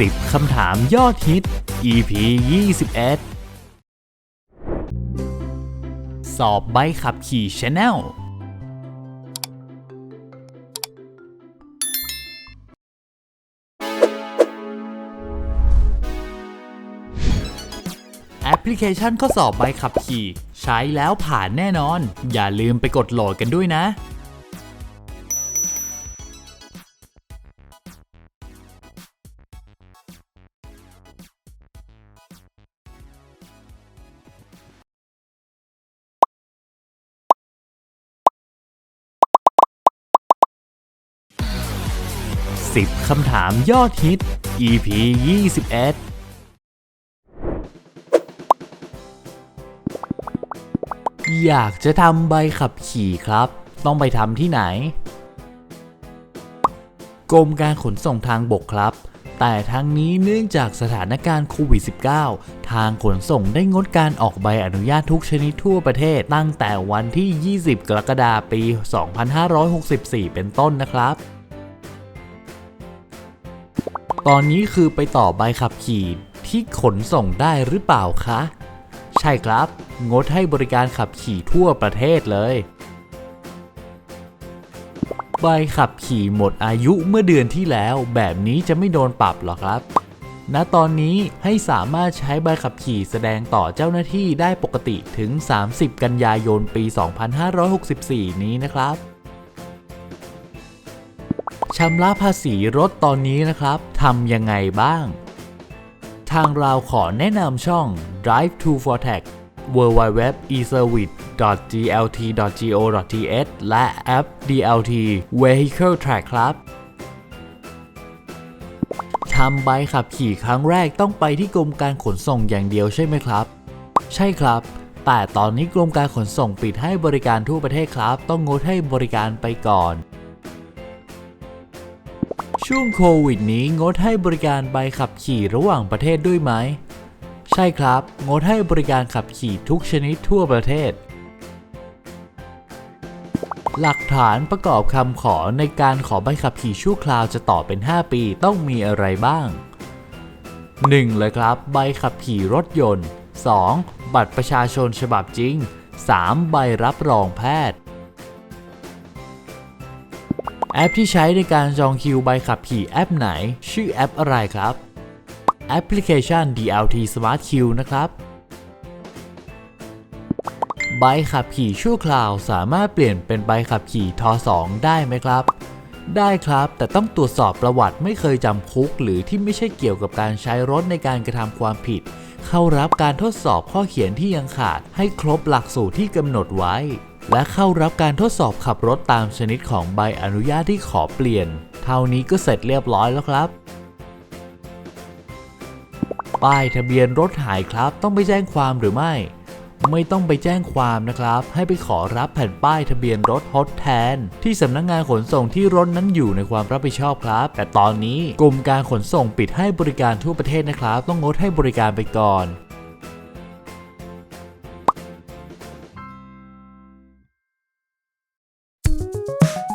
10 คำถามยอดฮิต EP 21 สอบใบขับขี่ Channel แอปพลิเคชันข้อสอบใบขับขี่ ใช้แล้วผ่านแน่นอน อย่าลืมไปกดโหลดกันด้วยนะ 10 คำถามยอดฮิต EP 21อยากจะทำใบขับขี่ครับ ต้องไปทำที่ไหน กรมการขนส่งทางบกครับ แต่ทั้งนี้เนื่องจากสถานการณ์โควิด -19 ทางขนส่งได้งดการออกใบอนุญาตทุกชนิดทั่วประเทศ ตั้งแต่วันที่ 20 กรกฎาคม ปี 2564 เป็นต้นนะครับ ตอนนี้คือไปต่อใบขับขี่ที่ขนส่งได้หรือเปล่าคะ ใช่ครับ งดให้บริการขับขี่ทั่วประเทศเลย ใบขับขี่หมดอายุเมื่อเดือนที่แล้ว แบบนี้จะไม่โดนปรับหรอครับณตอนนี้ให้สามารถใช้ใบขับขี่แสดงต่อเจ้าหน้าที่ได้ปกติถึง 30 กันยายนปี 2564 นี้นะครับ ชำระภาษีรถตอนนี้นะครับทำยังไงบ้าง ทางเราขอแนะนำช่อง Drive to for Tech www.eservice.glt.go.th และแอป DLT Vehicle Track ครับทำใบขับขี่ครั้งแรกต้องไปที่กรมการขนส่งอย่างเดียวใช่ไหมครับ ใช่ครับ แต่ตอนนี้กรมการขนส่งปิดให้บริการทั่วประเทศครับ ต้องงดให้บริการไปก่อน ช่วงโควิดนี้งดให้บริการใบขับขี่ระหว่างประเทศด้วยไหม ใช่ครับ งดให้บริการขับขี่ทุกชนิดทั่วประเทศ หลักฐานประกอบคำขอในการขอใบขับขี่ชั่วคราวจะต่อเป็น 5 ปีต้องมีอะไรบ้าง 1. เลยครับ ใบขับขี่รถยนต์ 2. บัตรประชาชนฉบับจริง 3. ใบรับรองแพทย์ แอปที่ใช้ในการจองคิวใบขับขี่แอปไหน ชื่อแอปอะไรครับแอปพลิเคชัน DLT Smart Q นะครับ ใบขับขี่ชั่วคราวสามารถเปลี่ยนเป็นใบขับขี่ท2ได้ไหมครับ ได้ครับ แต่ต้องตรวจสอบประวัติไม่เคยจำคุก หรือที่ไม่ใช่เกี่ยวกับการใช้รถในการกระทำความผิด เข้ารับการทดสอบข้อเขียนที่ยังขาดให้ครบหลักสูตรที่กำหนดไว้ และเข้ารับการทดสอบขับรถตามชนิดของใบอนุญาตที่ขอเปลี่ยน เท่านี้ก็เสร็จเรียบร้อยแล้วครับ ป้ายทะเบียนรถหายครับ ต้องไปแจ้งความหรือไม่ ไม่ต้องไปแจ้งความนะครับ ให้ไปขอรับแผ่นป้ายทะเบียนรถทดแทน ที่สำนักงงานขนส่งที่รถนั้นอยู่ในความรับผิดชอบครับ แต่ตอนนี้กรมการขนส่งปิดให้บริการทั่วประเทศนะครับ ต้องงดให้บริการไปก่อน